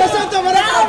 దశాబ్దం వరకు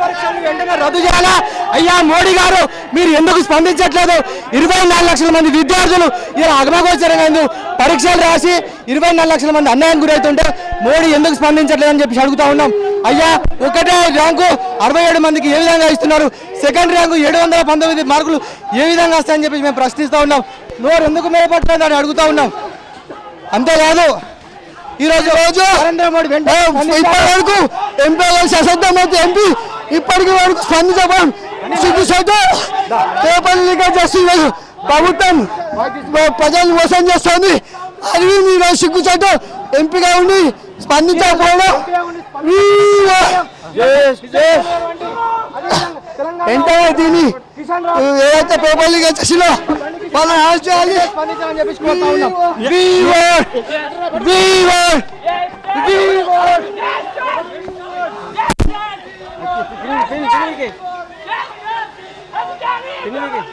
పరీక్షలు వెంటనే రద్దు చేయాలా? అయ్యా మోడీ గారు మీరు ఎందుకు స్పందించట్లేదు? ఇరవై నాలుగు లక్షల మంది విద్యార్థులు ఇలా అగమగోచరంగా పరీక్షలు రాసి ఇరవై నాలుగు లక్షల మంది అన్యాయం గురవుతుంటే మోడీ ఎందుకు స్పందించట్లేదు అని చెప్పి అడుగుతా ఉన్నాం. అయ్యా ఒకటే ర్యాంకు అరవై ఏడు మందికి ఏ విధంగా ఇస్తున్నారు? సెకండ్ ర్యాంకు ఏడు వందల పంతొమ్మిది మార్కులు ఏ విధంగా వస్తాయని చెప్పి మేము ప్రశ్నిస్తూ ఉన్నాం. నోరు ఎందుకు మేపట్లేదు అని అడుగుతా ఉన్నాం. అంతేకాదు ఈ రోజు రోజు నరేంద్ర మోడీ వెంటనే ఇప్పటి వరకు ఎంపీ సశబ్దమైతే ఎంపీ ఇప్పటికి వరకు స్పందించడం సిగ్గుచేటు పేపర్ లీకేజ్ చేస్తుంది ప్రభుత్వం ప్రజలు మోసం చేస్తుంది. అది మీరు సిగ్గు సైతం ఎంపీగా ఉండి స్పందించకపోవడం వెంటనే దీన్ని ఏదైతే పేపర్ లీకేజ్ చేసిందో వాళ్ళని అరెస్ట్ చేయాలి. స్పందించాలని చెప్పి కోరుతా ఉన్నాం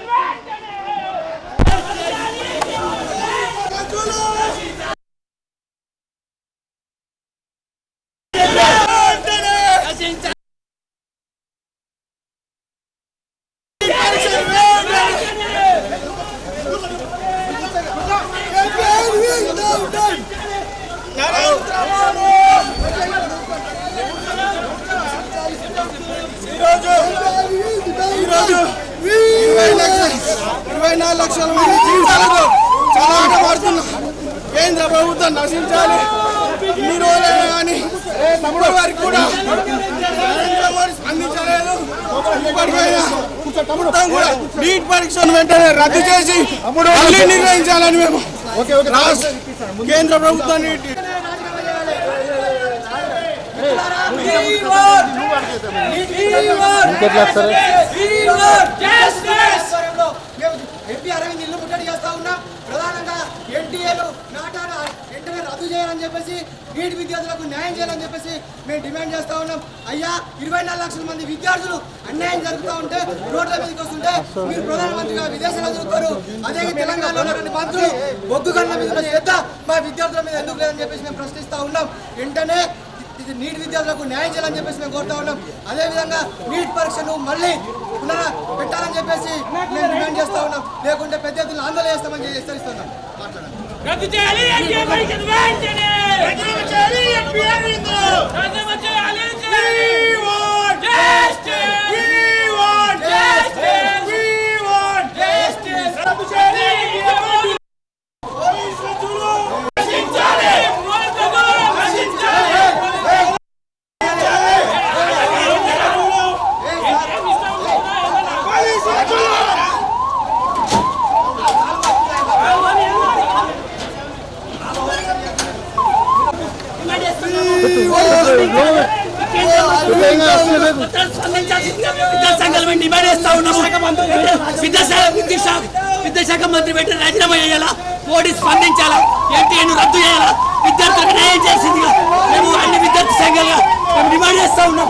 We want, we want, we want. ఈరోజు ఇరవై లక్షల ఇరవై నాలుగు లక్షల మంది జీవితాలతో చాలా పడుతున్నాం కేంద్ర ప్రభుత్వం నశించాలి. ఇన్ని రోజులైనా కానీ తమ్ముడు వారికి కూడా నరేంద్ర మోడీ స్పందించలేదు. ఇప్పటికైనా మొత్తం కూడా నీట్ పరీక్షను వెంటనే రద్దు చేసి మళ్ళీ నిర్ణయించాలని మేము కేంద్ర ప్రభుత్వాన్ని ఇంకెట్లా ఎంపీ అరవింద్ ఇల్లు ముట్టడి చేస్తా ఉన్నాం ప్రధానంగా ఎన్టీఏలు నాటాలు వెంటనే రద్దు చేయాలని చెప్పేసి నీటి విద్యార్థులకు న్యాయం చేయాలని చెప్పేసి మేము డిమాండ్ చేస్తా ఉన్నాం. అయ్యా ఇరవై నాలుగు లక్షల మంది విద్యార్థులు అన్యాయం జరుగుతూ ఉంటే రోడ్ల మీదకి వస్తుంటే మీరు ప్రధానమంత్రిగా విదేశాలు తిరుగుతారు అదే తెలంగాణలో ఉన్నటువంటి మంత్రులు బొగ్గు గంటల మీద ఉన్న శ్రద్ధ మా విద్యార్థుల మీద ఎందుకు లేదని చెప్పేసి మేము ప్రశ్నిస్తా ఉన్నాం. వెంటనే ఇది నీట్ విద్యార్థులకు న్యాయం చేయాలని చెప్పేసి మేము కోరుతా ఉన్నాం. అదేవిధంగా నీట్ పరీక్షను మళ్ళీ పునర పెట్టాలని చెప్పేసి మేము డిమాండ్ చేస్తా ఉన్నాం. లేకుంటే పెద్ద ఎత్తున ఆందోళన చేస్తామని హెచ్చరిస్తున్నాం. మాట్లాడాలి రద్దు చేయాలి ఎన్టీఏ పరీక్షను వెంటనే రద్దు చేయాలి ఎంపీ అరవింద్ రద్దు చేయాలి justice we want justice we want justice రద్దు చేయాలి నశించాలి మోడీతో నశించాలి విద్యాశాఖ డిమాండ్ చేస్తా ఉన్నాము. విద్యాశాఖ విద్యాశాఖ విద్యాశాఖ మంత్రి పెట్టి రాజీనామా చేయాలా? మోడీ స్పందించాలా? ఎన్టీఏను రద్దు చేయాలా? విద్యార్థులకు న్యాయం చేసిందిగా మేము అన్ని విద్యార్థి సంఘాలుగా మేము డిమాండ్ చేస్తా ఉన్నాం.